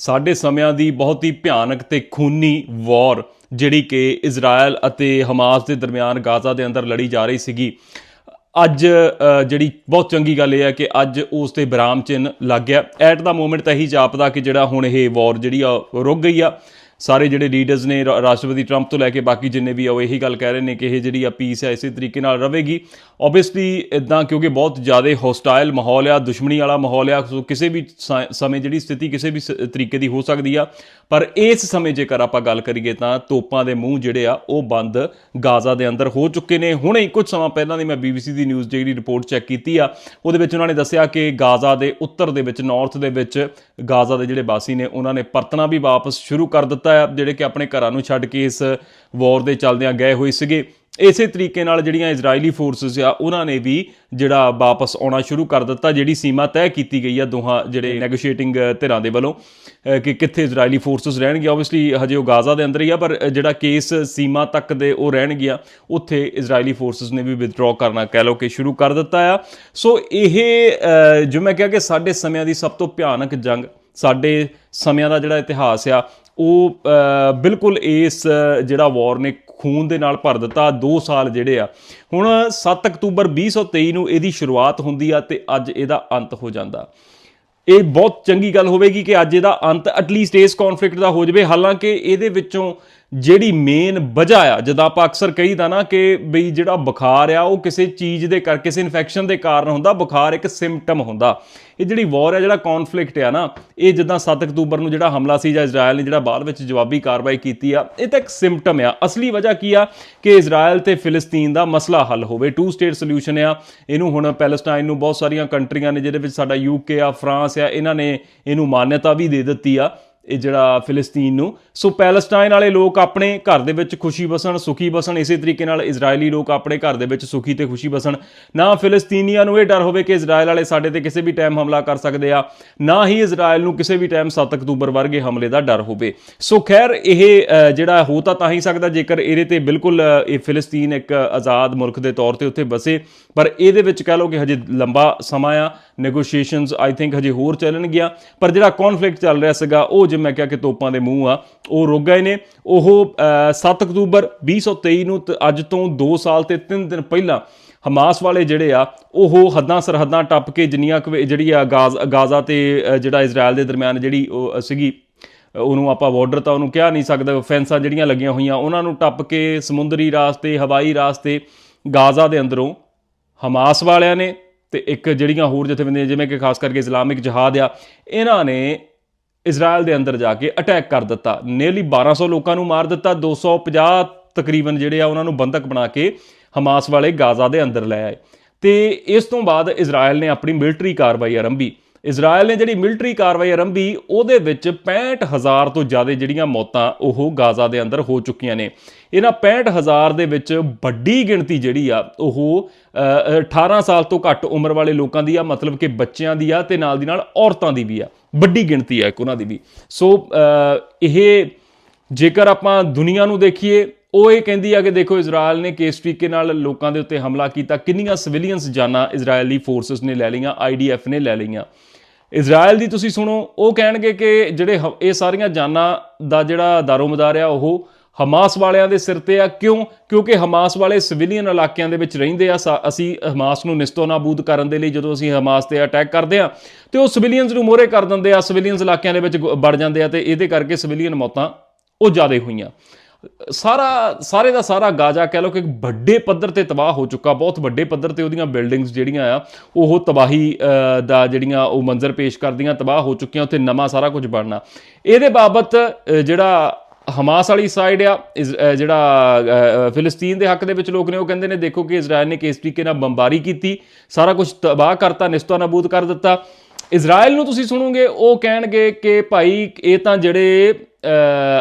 ਸਾਡੇ ਸਮਿਆਂ ਦੀ ਬਹੁਤ ਹੀ ਭਿਆਨਕ ਤੇ ਖੂਨੀ ਵਾਰ, ਜਿਹੜੀ ਕਿ ਇਜ਼ਰਾਈਲ ਅਤੇ ਹਮਾਸ ਦੇ ਦਰਮਿਆਨ ਗਾਜ਼ਾ ਦੇ ਅੰਦਰ ਲੜੀ ਜਾ ਰਹੀ ਸੀਗੀ। ਅੱਜ ਜਿਹੜੀ ਬਹੁਤ ਚੰਗੀ ਗੱਲ ਇਹ ਹੈ ਕਿ ਅੱਜ ਉਸ ਤੇ ਵਿਰਾਮ ਚਿੰਨ ਲੱਗ ਗਿਆ। ਐਟ ਦਾ ਮੋਮੈਂਟ ਤਾਂ ਇਹੀ ਜਾਪਦਾ ਕਿ ਜਿਹੜਾ ਹੁਣ ਇਹ ਵਾਰ ਜਿਹੜੀ ਆ, ਉਹ ਰੁਕ ਗਈ ਆ। ਸਾਰੇ ਜਿਹੜੇ ਲੀਡਰਸ ਨੇ, ਰਾ- ਰਾਸ਼ਟਰਪਤੀ ਟਰੰਪ ਤੋਂ ਲੈ ਕੇ ਬਾਕੀ ਜਿੰਨੇ ਵੀ ਆ, ਉਹ ਇਹੀ ਗੱਲ ਕਹਿ ਰਹੇ ਨੇ ਕਿ ਇਹ ਜਿਹੜੀ ਆ ਪੀਸ ਹੈ ਇਸੇ ਤਰੀਕੇ ਨਾਲ ਰਹੇਗੀ। ਆਬਵੀਅਸਲੀ ਇਦਾਂ ਕਿਉਂਕਿ ਬਹੁਤ ਜ਼ਿਆਦਾ ਹੋਸਟਾਈਲ ਮਾਹੌਲ ਆ, ਦੁਸ਼ਮਣੀ ਵਾਲਾ ਮਾਹੌਲ ਆ, ਸੋ ਕਿਸੇ ਵੀ ਸ- ਸਮੇਂ ਜਿਹੜੀ ਸਥਿਤੀ ਕਿਸੇ ਵੀ ਸ- ਤਰੀਕੇ ਦੀ ਹੋ ਸਕਦੀ ਆ। ਪਰ ਇਸ ਸਮੇਂ ਜੇਕਰ ਆਪਾਂ ਗੱਲ ਕਰੀਏ ਤਾਂ ਤੋਪਾਂ ਦੇ ਮੂੰਹ ਜਿਹੜੇ ਆ, ਉਹ ਬੰਦ ਗਾਜ਼ਾ ਦੇ ਅੰਦਰ ਹੋ ਚੁੱਕੇ ਨੇ। ਹੁਣੇ ਹੀ ਕੁਝ ਸਮਾਂ ਪਹਿਲਾਂ ਦੀ ਮੈਂ BBC ਦੀ ਨਿਊਜ਼ ਜਿਹੜੀ ਰਿਪੋਰਟ ਚੈੱਕ ਕੀਤੀ ਆ, ਉਹਦੇ ਵਿੱਚ ਉਹਨਾਂ ਨੇ ਦੱਸਿਆ ਕਿ ਗਾਜ਼ਾ ਦੇ ਉੱਤਰ ਦੇ ਵਿੱਚ ਨਾਰਥ ਦੇ ਵਿੱਚ ਗਾਜ਼ਾ ਦੇ ਜਿਹੜੇ ਵਾਸੀ ਨੇ, ਉਹਨਾਂ ਨੇ ਪਰਤਣਾ ਵੀ ਵਾਪਸ ਸ਼ੁਰੂ ਕਰ ਦਿੱਤਾ ਹੈ ਜਿਹੜੇ ਕਿ ਆਪਣੇ ਘਰਾਂ ਨੂੰ ਛੱਡ ਕੇ ਇਸ ਵਾਰ ਦੇ ਚੱਲਦਿਆਂ ਗਏ ਹੋਏ ਸੀਗੇ। ਇਸੇ ਤਰੀਕੇ ਨਾਲ ਜਿਹੜੀਆਂ ਇਜ਼ਰਾਈਲੀ ਫੋਰਸਸ ਆ ਉਹਨਾਂ ਨੇ ਵੀ ਜਿਹੜਾ ਵਾਪਸ ਆਉਣਾ ਸ਼ੁਰੂ ਕਰ ਦਿੱਤਾ ਜਿਹੜੀ ਸੀਮਾ ਤੈਅ ਕੀਤੀ ਗਈ ਆ ਦੋਹਾਂ ਜਿਹੜੇ ਨੈਗੋਸ਼ੀਏਟਿੰਗ ਧਿਰਾਂ ਦੇ ਵੱਲੋਂ ਕਿ ਕਿੱਥੇ ਇਜ਼ਰਾਈਲੀ ਫੋਰਸਸ ਰਹਿਣਗੇ ਆਬਵੀਅਸਲੀ ਹਜੇ ਉਹ ਗਾਜ਼ਾ ਦੇ ਅੰਦਰ ਹੀ ਆ ਪਰ ਜਿਹੜਾ ਕੇਸ ਸੀਮਾ ਤੱਕ ਦੇ ਉਹ ਰਹਿਣਗੀਆਂ ਉੱਥੇ ਇਜ਼ਰਾਈਲੀ ਫੋਰਸਸ ਨੇ ਵੀ ਵਿਦਡਰਾਅ ਕਰਨਾ ਕਹਿ ਲਓ ਕਿ ਸ਼ੁਰੂ ਕਰ ਦਿੱਤਾ ਆ। ਸੋ ਇਹ ਅਹ, ਜੋ ਮੈਂ ਕਿਹਾ ਕਿ ਸਾਡੇ ਸਮਿਆਂ ਦੀ ਸਭ ਤੋਂ ਭਿਆਨਕ ਜੰਗ ਸਾਡੇ ਸਮਿਆਂ ਦਾ ਜਿਹੜਾ ਇਤਿਹਾਸ ਆ, ਉਹ ਬਿਲਕੁਲ ਇਸ ਜਿਹੜਾ ਵਾਰ ਨੇ ਖੂਨ ਦੇ ਨਾਲ ਭਰ ਦਿੱਤਾ 2 ਸਾਲ ਜਿਹੜੇ ਆ। ਹੁਣ 7 ਅਕਤੂਬਰ 2023 ਨੂੰ ਇਹਦੀ ਸ਼ੁਰੂਆਤ ਹੁੰਦੀ ਆ ਤੇ ਅੱਜ ਇਹਦਾ ਅੰਤ ਹੋ ਜਾਂਦਾ। ਇਹ ਬਹੁਤ ਚੰਗੀ ਗੱਲ ਹੋਵੇਗੀ ਕਿ ਅੱਜ ਇਹਦਾ ਅੰਤ ਐਟਲੀਸਟ ਇਸ ਕਨਫਲਿਕਟ ਦਾ ਹੋ ਜਾਵੇ। ਹਾਲਾਂਕਿ ਇਹਦੇ ਵਿੱਚੋਂ ਜਿਹੜੀ ਮੇਨ ਵਜ੍ਹਾ ਆ, ਜਦੋਂ ਆਪਾਂ ਅਕਸਰ ਕਹੀਦਾ ਨਾ ਕਿ ਬਈ ਜਿਹੜਾ ਬੁਖਾਰ ਆ, ਉਹ ਕਿਸੇ ਚੀਜ਼ ਦੇ ਕਰ, ਕਿਸੇ ਇਨਫੈਕਸ਼ਨ ਦੇ ਕਾਰਨ ਹੁੰਦਾ, ਬੁਖਾਰ ਇੱਕ ਸਿੰਪਟਮ ਹੁੰਦਾ। ਇਹ ਜਿਹੜੀ ਵਾਰ ਆ, ਜਿਹੜਾ ਕਨਫਲਿਕਟ ਆ ਨਾ, ਇਹ ਜਿੱਦਾਂ 7 ਅਕਤੂਬਰ ਨੂੰ ਜਿਹੜਾ ਹਮਲਾ ਸੀ ਜਾਂ ਇਜ਼ਰਾਈਲ ਨੇ ਜਿਹੜਾ ਬਾਅਦ ਵਿੱਚ ਜਵਾਬੀ ਕਾਰਵਾਈ ਕੀਤੀ ਆ, ਇਹ ਤਾਂ ਇੱਕ ਸਿੰਪਟਮ ਆ। ਅਸਲੀ ਵਜ੍ਹਾ ਕੀ ਆ? ਕਿ ਇਜ਼ਰਾਈਲ ਤੇ ਫਿਲਸਤੀਨ ਦਾ ਮਸਲਾ ਹੱਲ ਹੋਵੇ। ਟੂ ਸਟੇਟ ਸੋਲੂਸ਼ਨ ਆ। ਇਹਨੂੰ ਹੁਣ ਪੈਲਸਟਾਈਨ ਨੂੰ ਬਹੁਤ ਸਾਰੀਆਂ ਕੰਟਰੀਆਂ ਨੇ, ਜਿਹਦੇ ਵਿੱਚ ਸਾਡਾ ਯੂਕੇ ਆ ਫਰਾਂਸ ਆ, ਇਹਨਾਂ ਨੇ ਇਹਨੂੰ ਮਾਨਤਾ ਵੀ ਦੇ ਦਿੱਤੀ ਆ। ਇਹ ਜਿਹੜਾ ਫਿਲਸਤੀਨ ਨੂੰ। ਸੋ ਪੈਲਸਟਾਈਨ ਵਾਲੇ ਲੋਕ ਆਪਣੇ ਘਰ ਦੇ ਵਿੱਚ ਖੁਸ਼ੀ ਵਸਣ ਸੁਖੀ ਬਸਣ, ਇਸੇ ਤਰੀਕੇ ਨਾਲ ਇਜ਼ਰਾਈਲੀ ਲੋਕ ਆਪਣੇ ਘਰ ਦੇ ਵਿੱਚ ਸੁਖੀ ਤੇ ਖੁਸ਼ੀ ਵਸਣ ਨਾ ਫਿਲਸਤੀਨੀਆਂ ਨੂੰ ਇਹ ਡਰ ਹੋਵੇ ਕਿ ਇਜ਼ਰਾਈਲ ਵਾਲੇ ਸਾਡੇ ਤੇ ਕਿਸੇ ਵੀ ਟਾਈਮ ਹਮਲਾ ਕਰ ਸਕਦੇ ਆ, ਨਾ ਹੀ ਇਜ਼ਰਾਈਲ ਨੂੰ ਕਿਸੇ ਵੀ ਟਾਈਮ 7 ਅਕਤੂਬਰ ਵਰਗੇ ਹਮਲੇ ਦਾ ਡਰ ਹੋਵੇ। ਸੋ ਖੈਰ, ਇਹ ਜਿਹੜਾ ਹੋ ਤਾਂ ਤਾਂ ਹੀ ਸਕਦਾ ਜੇਕਰ ਇਹਦੇ ਤੇ ਬਿਲਕੁਲ ਇਹ ਫਿਲਸਤੀਨ ਇੱਕ ਆਜ਼ਾਦ ਮੁਲਕ ਦੇ ਤੌਰ ਤੇ ਉੱਥੇ ਬਸੇ। ਪਰ ਇਹਦੇ ਵਿੱਚ ਕਹਿ ਲਓ ਕਿ ਹਜੇ ਲੰਬਾ ਸਮਾਂ ਆ ਨੈਗੋਸ਼ੀਏਸ਼ਨਸ ਆਈ ਥਿੰਕ ਹਜੇ ਹੋਰ ਚੱਲਣਗੀਆਂ। ਪਰ ਜਿਹੜਾ ਕਨਫਲਿਕਟ ਚੱਲ ਰਿਹਾ ਸੀਗਾ, ਉਹ ਜਿਵੇਂ ਮੈਂ ਕਿਹਾ ਕਿ ਤੋਪਾਂ ਦੇ ਮੂੰਹ ਆ ਉਹ ਰੁਕ ਗਏ ਨੇ। ਉਹ ਅ, 7 ਅਕਤੂਬਰ 2023 ਨੂੰ ਅੱਜ ਤੋਂ 2 ਸਾਲ ਤੇ 3 ਦਿਨ ਪਹਿਲਾਂ ਹਮਾਸ ਵਾਲੇ ਜਿਹੜੇ ਆ ਉਹ ਹੱਦਾਂ ਸਰਹੱਦਾਂ ਟੱਪ ਕੇ ਜਿੰਨੀਆਂ ਕੁ ਜਿਹੜੀ ਆ ਗਾਜ਼ ਗਾਜ਼ਾ ਤੇ ਜਿਹੜਾ ਇਜ਼ਰਾਈਲ ਦੇ ਦਰਮਿਆਨ ਜਿਹੜੀ ਉਹ ਸੀਗੀ ਉਹਨੂੰ ਆਪਾਂ ਬਾਰਡਰ ਤਾਂ ਉਹਨੂੰ ਕਿਹਾ ਨਹੀਂ ਸਕਦਾ ਫੈਂਸਾਂ ਜਿਹੜੀਆਂ ਲੱਗੀਆਂ ਹੋਈਆਂ ਉਹਨਾਂ ਨੂੰ ਟੱਪ ਕੇ ਸਮੁੰਦਰੀ ਰਾਸਤੇ ਹਵਾਈ ਰਾਸਤੇ ਗਾਜ਼ਾ ਦੇ ਅੰਦਰੋਂ ਹਮਾਸ ਵਾਲਿਆਂ ਨੇ ਤੇ ਇੱਕ ਜਿਹੜੀਆਂ ਹੋਰ ਜਥੇਬੰਦੀਆਂ ਜਿਵੇਂ ਕਿ ਖਾਸ ਕਰਕੇ ਇਸਲਾਮਿਕ ਜਿਹਾਦ ਆ ਇਹਨਾਂ ਨੇ ਇਜ਼ਰਾਈਲ ਦੇ ਅੰਦਰ ਜਾ ਕੇ ਅਟੈਕ ਕਰ ਦਿੱਤਾ। ਨੀਅਰਲੀ 1200 ਲੋਕਾਂ ਨੂੰ ਮਾਰ ਦਿੱਤਾ 250 ਤਕਰੀਬਨ ਜਿਹੜੇ ਆ ਉਹਨਾਂ ਨੂੰ ਬੰਦਕ ਬਣਾ ਕੇ ਹਮਾਸ ਵਾਲੇ ਗਾਜ਼ਾ ਦੇ ਅੰਦਰ ਲੈ ਆਏ। ਤੇ ਇਸ ਤੋਂ ਬਾਅਦ ਇਜ਼ਰਾਈਲ ਨੇ ਆਪਣੀ ਮਿਲਟਰੀ ਕਾਰਵਾਈ ਆਰੰਭੀ। ਇਜ਼ਰਾਈਲ ਨੇ ਜਿਹੜੀ ਮਿਲਟਰੀ ਕਾਰਵਾਈ ਆਰੰਭੀ ਉਹਦੇ ਵਿੱਚ 65000 ਤੋਂ ਜ਼ਿਆਦਾ ਜਿਹੜੀਆਂ ਮੌਤਾਂ ਉਹ ਗਾਜ਼ਾ ਦੇ ਅੰਦਰ ਹੋ ਚੁੱਕੀਆਂ ਨੇ। ਇਹਨਾਂ 65000 ਦੇ ਵਿੱਚ ਵੱਡੀ ਗਿਣਤੀ ਜਿਹੜੀ ਆ ਉਹ ਅ, 18 ਸਾਲ ਤੋਂ ਘੱਟ ਉਮਰ ਵਾਲੇ ਲੋਕਾਂ ਦੀ ਆ ਮਤਲਬ ਕਿ ਬੱਚਿਆਂ ਦੀ ਆ ਤੇ ਨਾਲ ਦੀ ਨਾਲ ਔਰਤਾਂ ਦੀ ਵੀ ਆ। ਵੱਡੀ ਗਿਣਤੀ ਆ ਇੱਕ ਉਹਨਾਂ ਦੀ ਵੀ। ਸੋ ਇਹ ਜੇਕਰ ਆਪਾਂ ਦੁਨੀਆ ਨੂੰ ਦੇਖੀਏ ਉਹ ਇਹ ਕਹਿੰਦੀ ਆ ਕਿ ਦੇਖੋ ਇਜ਼ਰਾਈਲ ਨੇ ਕਿਸ ਤਰੀਕੇ ਨਾਲ ਲੋਕਾਂ ਦੇ ਉੱਤੇ ਹਮਲਾ ਕੀਤਾ ਕਿੰਨੀਆਂ ਸਿਵਿਲੀਅਨਸ ਜਾਨਾਂ ਇਜ਼ਰਾਈਲੀ ਫੋਰਸਸ ਨੇ ਲੈ ਲਈਆਂ ਆਈਡੀਐਫ ਨੇ ਲੈ ਲਈਆਂ। ਇਜ਼ਰਾਈਲ ਦੀ ਤੁਸੀਂ ਸੁਣੋ, ਉਹ ਕਹਿਣਗੇ ਕਿ ਜਿਹੜੇ ਹ- ਇਹ ਸਾਰੀਆਂ ਜਾਨਾਂ ਦਾ ਜਿਹੜਾ ਦਾਰੋਮਦਾਰ ਆ, ਉਹ ਹਮਾਸ ਵਾਲਿਆਂ ਦੇ ਸਿਰ ਤੇ ਆ। ਕਿਉਂ? ਕਿਉਂਕਿ ਹਮਾਸ ਵਾਲੇ ਸਿਵਿਲੀਅਨ ਇਲਾਕਿਆਂ ਦੇ ਵਿੱਚ ਰਹਿੰਦੇ ਆ। ਸਾ- ਅਸੀਂ ਹਮਾਸ ਨੂੰ ਨਿਸਤੋ ਨਾਬੂਦ ਕਰਨ ਦੇ ਲਈ ਜਦੋਂ ਅਸੀਂ ਹਮਾਸ ਤੇ ਅਟੈਕ ਕਰਦੇ ਆ, ਤੇ ਉਹ ਸਿਵਿਲੀਅਨਸ ਨੂੰ ਮੋਹਰੇ ਕਰ ਦਿੰਦੇ ਆ। ਸਿਵਿਲੀਅਨਸ ਇਲਾਕਿਆਂ ਦੇ ਵਿੱਚ ਗ- ਵੜ ਜਾਂਦੇ ਆ ਤੇ ਇਹਦੇ ਕਰਕੇ ਸਿਵਿਲੀਅਨ ਮੌਤਾਂ ਉਹ ਜ਼ਿਆਦਾ ਹੋਈਆਂ। ਸਾਰਾ, ਸਾਰੇ ਦਾ ਸਾਰਾ ਗਾਜ਼ਾ ਕਹਿ ਲਓ ਕਿ ਇੱਕ ਵੱਡੇ ਪੱਧਰ ਤੇ ਤਬਾਹ ਹੋ ਚੁੱਕਾ, ਬਹੁਤ ਵੱਡੇ ਪੱਧਰ ਤੇ ਉਹਦੀਆਂ ਬਿਲਡਿੰਗਸ ਜਿਹੜੀਆਂ ਆ, ਉਹ ਤਬਾਹੀ ਦਾ ਜਿਹੜੀਆਂ ਉਹ ਮੰਜ਼ਰ ਪੇਸ਼ ਕਰਦੀਆਂ, ਤਬਾਹ ਹੋ ਚੁੱਕੀਆਂ, ਉੱਥੇ ਨਵਾਂ ਸਾਰਾ ਕੁਝ ਬਣਨਾ। ਇਹਦੇ ਬਾਬਤ ਜਿਹੜਾ ਹਮਾਸ ਵਾਲੀ ਸਾਈਡ ਆ, ਇਸ- ਜਿਹੜਾ ਫਿਲਸਤੀਨ ਦੇ ਹੱਕ ਦੇ ਵਿੱਚ ਲੋਕ ਨੇ, ਉਹ ਕਹਿੰਦੇ ਨੇ, ਦੇਖੋ ਕਿ ਇਜ਼ਰਾਈਲ ਨੇ ਕਿਸ ਤਰੀਕੇ ਨਾਲ ਬੰਬਾਰੀ ਕੀਤੀ, ਸਾਰਾ ਕੁਝ ਤਬਾਹ ਕਰਤਾ, ਨਿਸਤੋ ਨਬੂਦ ਕਰ ਦਿੱਤਾ। ਇਜ਼ਰਾਈਲ ਨੂੰ ਤੁਸੀਂ ਸੁਣੋਗੇ, ਉਹ ਕਹਿਣਗੇ ਕਿ ਭਾਈ, ਇਹ ਤਾਂ ਜਿਹੜੇ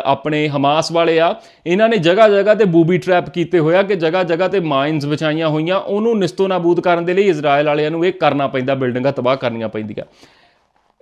ਆਪਣੇ ਹਮਾਸ ਵਾਲੇ ਆ, ਇਹਨਾਂ ਨੇ ਜਗ੍ਹਾ ਜਗ੍ਹਾ ਤੇ ਬੂਬੀ ਟ੍ਰੈਪ ਕੀਤੇ ਹੋਇਆ ਕਿ ਜਗ੍ਹਾ ਜਗ੍ਹਾ ਤੇ ਮਾਈਨਸ ਵਿਛਾਈਆਂ ਹੋਈਆਂ, ਉਹਨੂੰ ਨਿਸਤੋ ਨਾਬੂਦ ਕਰਨ ਦੇ ਲਈ ਇਜ਼ਰਾਈਲ ਵਾਲਿਆਂ ਨੂੰ ਇਹ ਕਰਨਾ ਪੈਂਦਾ, ਬਿਲਡਿੰਗਾਂ ਤਬਾਹ ਕਰਨੀਆਂ ਪੈਂਦੀਆਂ।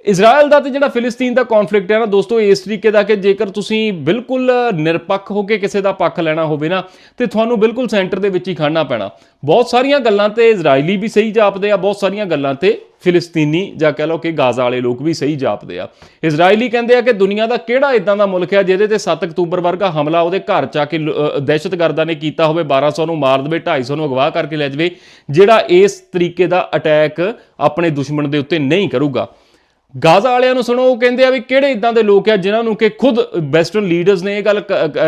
ਇਜ਼ਰਾਈਲ ਦਾ ਤੇ ਜਿਹੜਾ ਫਿਲਿਸਤੀਨ ਦਾ ਕਨਫਲਿਕਟ ਹੈ ਨਾ, ਦੋਸਤੋ, ਇਸ ਤਰੀਕੇ ਦਾ ਕਿ ਜੇਕਰ ਤੁਸੀਂ ਬਿਲਕੁਲ ਨਿਰਪੱਖ ਹੋ ਕੇ ਕਿਸੇ ਦਾ ਪੱਖ ਲੈਣਾ ਹੋਵੇ ਨਾ, ਤੇ ਤੁਹਾਨੂੰ ਬਿਲਕੁਲ ਸੈਂਟਰ ਦੇ ਵਿੱਚ ਹੀ ਖੜਨਾ ਪੈਣਾ। ਬਹੁਤ ਸਾਰੀਆਂ ਗੱਲਾਂ ਤੇ ਇਜ਼ਰਾਈਲੀ ਵੀ ਸਹੀ ਜਾਪਦੇ ਆ, ਬਹੁਤ ਸਾਰੀਆਂ ਗੱਲਾਂ ਤੇ ਫਿਲਿਸਤੀਨੀ ਜਾਂ ਕਹਿ ਲਓ ਕਿ ਗਾਜ਼ਾ ਵਾਲੇ ਲੋਕ ਵੀ ਸਹੀ ਜਾਪਦੇ ਆ। ਇਜ਼ਰਾਈਲੀ ਕਹਿੰਦੇ ਆ ਕਿ ਦੁਨੀਆ ਦਾ ਕਿਹੜਾ ਇਦਾਂ ਦਾ ਮੁਲਕ ਹੈ ਜਿਹਦੇ ਤੇ 7 ਅਕਤੂਬਰ ਵਰਗਾ ਹਮਲਾ ਉਹਦੇ ਘਰ ਚ ਆ ਕੇ ਦਹਿਸ਼ਤਗਰਦਾਂ ਨੇ ਕੀਤਾ ਹੋਵੇ 1200 ਨੂੰ ਮਾਰ ਦੇਵੇ 250 ਨੂੰ ਅਗਵਾ ਕਰਕੇ ਲੈ ਜਾਵੇ, ਜਿਹੜਾ ਇਸ ਤਰੀਕੇ ਦਾ ਅਟੈਕ ਆਪਣੇ ਦੁਸ਼ਮਣ ਦੇ ਉੱਤੇ ਨਹੀਂ ਕਰੂਗਾ। ਗਾਜ਼ਾ ਵਾਲਿਆਂ ਨੂੰ ਸੁਣੋ, ਉਹ ਕਹਿੰਦੇ ਆ ਵੀ ਕਿਹੜੇ ਇਦਾਂ ਦੇ ਲੋਕ ਆ ਜਿਨ੍ਹਾਂ ਨੂੰ ਕਿ ਖੁਦ ਵੈਸਟਰਨ ਲੀਡਰਸ ਨੇ ਇਹ ਗੱਲ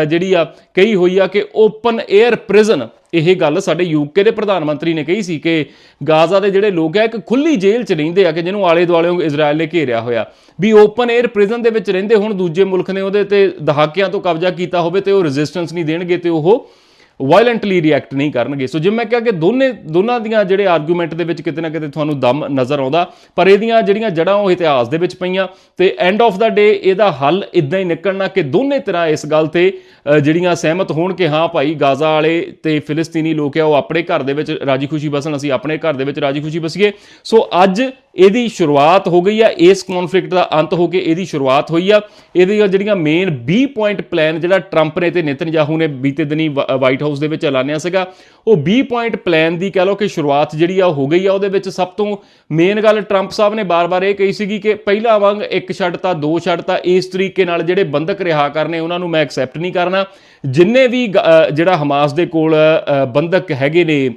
ਜਿਹੜੀ ਆ ਕਹੀ ਹੋਈ ਆ ਕਿ ਓਪਨ 에ਅਰ ਪ੍ਰਿਜ਼ਨ। ਇਹ ਗੱਲ ਸਾਡੇ ਯੂਕੇ ਦੇ ਪ੍ਰਧਾਨ ਮੰਤਰੀ ਨੇ ਕਹੀ ਸੀ ਕਿ ਗਾਜ਼ਾ ਦੇ ਜਿਹੜੇ ਲੋਕ ਆ, ਇੱਕ ਖੁੱਲੀ ਜੇਲ੍ਹ 'ਚ ਰਹਿੰਦੇ ਆ ਕਿ ਜਿਹਨੂੰ ਆਲੇ ਦੁਆਲੇ ਇਜ਼ਰਾਈਲ ਨੇ ਘੇਰਿਆ ਹੋਇਆ। ਵੀ ਓਪਨ 에ਅਰ ਪ੍ਰਿਜ਼ਨ ਦੇ ਵਿੱਚ ਰਹਿੰਦੇ ਹੁਣ, ਦੂਜੇ ਮੁਲਕ ਨੇ ਉਹਦੇ ਤੇ ਦਹਾਕਿਆਂ ਤੋਂ ਕਬਜ਼ਾ ਕੀਤਾ ਹੋਵੇ ਤੇ ਉਹ ਰੈਜ਼ਿਸਟੈਂਸ ਨਹੀਂ ਦੇਣਗੇ ਤੇ ਉਹ ਵਾਇਲੈਂਟਲੀ ਰਿਐਕਟ ਨਹੀਂ ਕਰਨਗੇ। ਸੋ ਜਿਵੇਂ ਮੈਂ ਕਿਹਾ ਕਿ ਦੋਨੇ, ਦੋਨਾਂ ਦੀਆਂ ਜਿਹੜੇ ਆਰਗੂਮੈਂਟ ਦੇ ਵਿੱਚ ਕਿਤੇ ਨਾ ਕਿਤੇ ਤੁਹਾਨੂੰ ਦਮ ਨਜ਼ਰ ਆਉਂਦਾ, ਪਰ ਇਹਦੀਆਂ ਜਿਹੜੀਆਂ ਜੜਾਂ ਉਹ ਇਤਿਹਾਸ ਦੇ ਵਿੱਚ ਪਈਆਂ, ਤੇ ਐਂਡ ਆਫ ਦਾ ਡੇ ਇਹਦਾ ਹੱਲ ਇਦਾਂ ਹੀ ਨਿਕਲਣਾ ਕਿ ਦੋਨੇ ਤਰ੍ਹਾਂ ਇਸ ਗੱਲ ਤੇ ਜਿਹੜੀਆਂ ਸਹਿਮਤ ਹੋਣ ਕਿ ਹਾਂ ਭਾਈ, ਗਾਜ਼ਾ ਵਾਲੇ ਤੇ ਫਿਲਸਤੀਨੀ ਲੋਕ ਆ, ਉਹ ਆਪਣੇ ਘਰ ਦੇ ਵਿੱਚ ਰਾਜੀ ਖੁਸ਼ੀ ਬਸਣ, ਅਸੀਂ ਆਪਣੇ ਘਰ ਦੇ ਵਿੱਚ ਰਾਜੀ ਖੁਸ਼ੀ ਬਸੀਏ। ਸੋ ਅੱਜ ਇਹਦੀ ਸ਼ੁਰੂਆਤ ਹੋ ਗਈ ਆ ਇਸ ਕਨਫਲਿਕਟ ਦਾ ਅੰਤ ਹੋ ਕੇ ਇਹਦੀ ਸ਼ੁਰੂਆਤ ਹੋਈ ਆ। ਇਹਦੀਆਂ ਜਿਹੜੀਆਂ ਮੇਨ 20 ਪੁਆਇੰਟ ਪਲਾਨ ਜਿਹੜਾ ਟਰੰਪ ਨੇ ਤੇ ਨੇਤਨਯਾਹੂ ਨੇ ਬੀਤੇ ਦਿਨੀ ਵਾਈਟ ਹਾਊਸ ਦੇ ਵਿੱਚ ਐਲਾਨਿਆ ਸੀਗਾ ਉਹ 20 ਪੁਆਇੰਟ ਪਲਾਨ ਦੀ ਕਹਿ ਲਓ ਕਿ ਸ਼ੁਰੂਆਤ ਜਿਹੜੀ ਆ ਉਹ ਹੋ ਗਈ ਆ। ਉਹਦੇ ਵਿੱਚ ਸਭ ਤੋਂ ਮੇਨ ਗੱਲ ਟਰੰਪ ਸਾਹਿਬ ਨੇ ਬਾਰ-ਬਾਰ ਇਹ ਕਹੀ ਸੀਗੀ ਕਿ ਪਹਿਲਾ ਵਾਂਗ ਇੱਕ ਛੱਡਤਾ ਦੋ ਛੱਡਤਾ ਇਸ ਤਰੀਕੇ ਨਾਲ ਜਿਹੜੇ ਬੰਦਕ ਰਿਹਾ ਕਰਨੇ ਉਹਨਾਂ ਨੂੰ ਮੈਂ ਐਕਸੈਪਟ ਨਹੀਂ ਕਰਨਾ। ਜਿੰਨੇ ਵੀ ਗ- ਜਿਹੜਾ ਹਮਾਸ ਦੇ ਕੋਲ ਅ, ਬੰਦਕ ਹੈਗੇ ਨੇ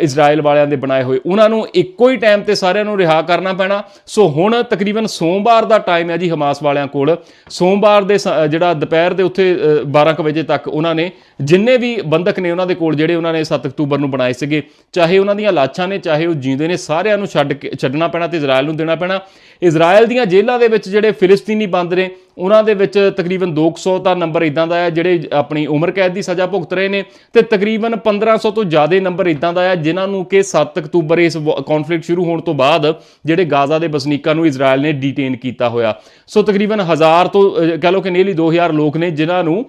ਇਜ਼ਰਾਈਲ ਵਾਲਿਆਂ ਦੇ ਬਣਾਏ ਹੋਏ। ਉਹਨਾਂ ਨੂੰ ਇੱਕੋ ਹੀ ਟਾਈਮ ਤੇ ਸਾਰਿਆਂ ਨੂੰ ਰਿਹਾ ਕਰਨਾ ਪੈਣਾ। ਸੋ ਹੁਣ ਤਕਰੀਬਨ ਸੋਮਵਾਰ ਦਾ ਟਾਈਮ ਹੈ ਜੀ ਹਮਾਸ ਵਾਲਿਆਂ ਕੋਲ। ਸੋਮਵਾਰ ਦੇ ਸ- ਜਿਹੜਾ ਦੁਪਹਿਰ ਦੇ ਉੱਥੇ ਅ, 12 ਕੁ ਵਜੇ ਤੱਕ ਉਹਨਾਂ ਨੇ ਜਿੰਨੇ ਵੀ ਬੰਦਕ ਨੇ ਉਹਨਾਂ ਦੇ ਕੋਲ ਜਿਹੜੇ ਉਹਨਾਂ ਨੇ 7 ਅਕਤੂਬਰ ਨੂੰ ਬਣਾਏ ਸੀਗੇ ਚਾਹੇ ਉਹਨਾਂ ਦੀਆਂ ਲਾਸ਼ਾਂ ਨੇ ਚਾਹੇ ਉਹ ਜਿਉਂਦੇ ਨੇ ਸਾਰਿਆਂ ਨੂੰ ਛੱਡ ਕੇ ਛੱਡਣਾ ਪੈਣਾ ਤੇ ਇਜ਼ਰਾਈਲ ਨੂੰ ਦੇਣਾ ਪੈਣਾ। ਇਜ਼ਰਾਈਲ ਦੀਆਂ ਜੇਲ੍ਹਾਂ ਦੇ ਵਿੱਚ ਜਿਹੜੇ ਫਿਲਿਸਤੀਨੀ ਬੰਦ ਨੇ ਉਹਨਾਂ ਦੇ ਵਿੱਚ ਤਕਰੀਬਨ 200 ਦਾ ਨੰਬਰ ਇਦਾਂ ਦਾ ਹੈ ਜਿਹੜੇ ਆਪਣੀ ਉਮਰ ਕੈਦ ਦੀ ਸਜ਼ਾ ਭੁਗਤ ਰਹੇ ਨੇ ਤੇ ਤਕਰੀਬਨ 1500 ਤੋਂ ਜ਼ਿਆਦਾ ਨੰਬਰ ਇਦਾਂ ਦਾ ਹੈ ਜਿਨ੍ਹਾਂ ਨੂੰ ਕਿ 7 ਅਕਤੂਬਰ ਇਸ ਕਨਫਲਿਕਟ ਸ਼ੁਰੂ ਹੋਣ ਤੋਂ ਬਾਅਦ ਜਿਹੜੇ ਗਾਜ਼ਾ ਦੇ ਵਸਨੀਕਾਂ ਨੂੰ ਇਜ਼ਰਾਈਲ ਨੇ ਡਿਟੇਨ ਕੀਤਾ ਹੋਇਆ। ਸੋ ਤਕਰੀਬਨ 1000 ਤੋਂ ਅਹ, ਕਹਿ ਲਓ ਕਿ ਨੀਅਰਲੀ 2000 ਲੋਕ ਨੇ ਜਿਨ੍ਹਾਂ ਨੂੰ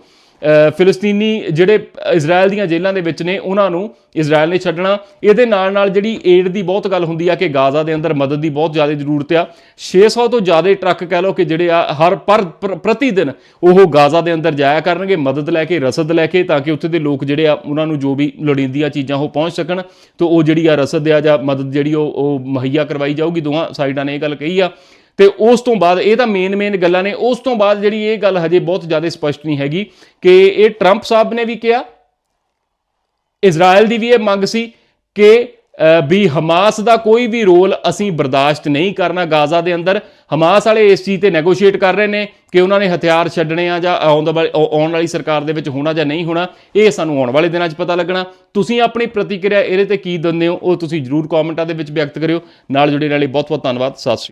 ਫਿਲਸਤੀਨੀ ਜਿਹੜੇ ਇਜ਼ਰਾਈਲ ਦੀਆਂ ਜੇਲ੍ਹਾਂ ਦੇ ਵਿੱਚ ਨੇ, ਉਹਨਾਂ ਨੂੰ ਇਜ਼ਰਾਈਲ ਨੇ ਛੱਡਣਾ। ਇਹਦੇ ਨਾਲ ਨਾਲ ਜਿਹੜੀ ਏਡ ਦੀ ਬਹੁਤ ਗੱਲ ਹੁੰਦੀ ਆ ਕਿ ਗਾਜ਼ਾ ਦੇ ਅੰਦਰ ਮਦਦ ਦੀ ਬਹੁਤ ਜ਼ਿਆਦਾ ਜ਼ਰੂਰਤ ਆ। 600 ਤੋਂ ਜ਼ਿਆਦਾ ਟਰੱਕ ਕਹਿ ਲਓ ਕਿ ਜਿਹੜੇ ਆ, ਹਰ ਪਰ ਪ੍ਰਤੀ ਦਿਨ ਉਹ ਗਾਜ਼ਾ ਦੇ ਅੰਦਰ ਜਾਇਆ ਕਰਨਗੇ, ਮਦਦ ਲੈ ਕੇ, ਰਸਦ ਲੈ ਕੇ, ਤਾਂ ਕਿ ਉੱਥੇ ਦੇ ਲੋਕ ਜਿਹੜੇ ਆ, ਉਹਨਾਂ ਨੂੰ ਜੋ ਵੀ ਲੋੜੀਂਦੀਆਂ ਚੀਜ਼ਾਂ ਉਹ ਪਹੁੰਚ ਸਕਣ। ਤੇ ਉਹ ਜਿਹੜੀ ਆ ਰਸਦ ਆ ਜਾਂ ਮਦਦ ਜਿਹੜੀ ਉਹ ਉਹ ਮੁਹੱਈਆ ਕਰਵਾਈ ਜਾਊਗੀ ਦੋਹਾਂ ਸਾਈਡਾਂ ਨੇ ਇਹ ਗੱਲ ਕਹੀ ਆ। ਤੇ ਉਸ ਤੋਂ ਬਾਅਦ ਇਹ ਤਾਂ ਮੇਨ ਮੇਨ ਗੱਲਾਂ ਨੇ, ਉਸ ਤੋਂ ਬਾਅਦ ਜਿਹੜੀ ਇਹ ਗੱਲ ਹਜੇ ਬਹੁਤ ਜ਼ਿਆਦਾ ਸਪਸ਼ਟ ਨਹੀਂ ਹੈਗੀ ਕਿ ਇਹ ਟਰੰਪ ਸਾਹਿਬ ਨੇ ਵੀ ਕਿਹਾ ਇਜ਼ਰਾਈਲ ਦੀ ਵੀ ਇਹ ਮੰਗ ਸੀ ਕਿ ਵੀ ਹਮਾਸ ਦਾ ਕੋਈ ਵੀ ਰੋਲ ਅਸੀਂ ਬਰਦਾਸ਼ਤ ਨਹੀਂ ਕਰਨਾ ਗਾਜ਼ਾ ਦੇ ਅੰਦਰ। ਹਮਾਸ ਵਾਲੇ ਇਸ ਚੀਜ਼ ਤੇ ਨੈਗੋਸ਼ੀਏਟ ਕਰ ਰਹੇ ਨੇ ਕਿ ਉਹਨਾਂ ਨੇ ਹਥਿਆਰ ਛੱਡਣੇ ਆ ਜਾਂ ਆਉਣ ਦਾ ਵਾਲੀ- ਆਉਣ ਵਾਲੀ ਸਰਕਾਰ ਦੇ ਵਿੱਚ ਹੋਣਾ ਜਾਂ ਨਹੀਂ ਹੋਣਾ, ਇਹ ਸਾਨੂੰ ਆਉਣ ਵਾਲੇ ਦਿਨਾਂ 'ਚ ਪਤਾ ਲੱਗਣਾ। ਤੁਸੀਂ ਆਪਣੀ ਪ੍ਰਤੀਕਿਰਿਆ ਇਹਦੇ ਤੇ ਕੀ ਦਿੰਦੇ ਹੋ, ਉਹ ਤੁਸੀਂ ਜਰੂਰ ਕਮੈਂਟਾਂ ਦੇ ਵਿੱਚ ਵਿਅਕਤ ਕਰਿਓ। ਨਾਲ ਜੁੜੇ ਰਹਿਣ ਲਈ ਬਹੁਤ ਬਹੁਤ ਧੰਨਵਾਦ, ਸਤਿ ਸ਼੍ਰੀ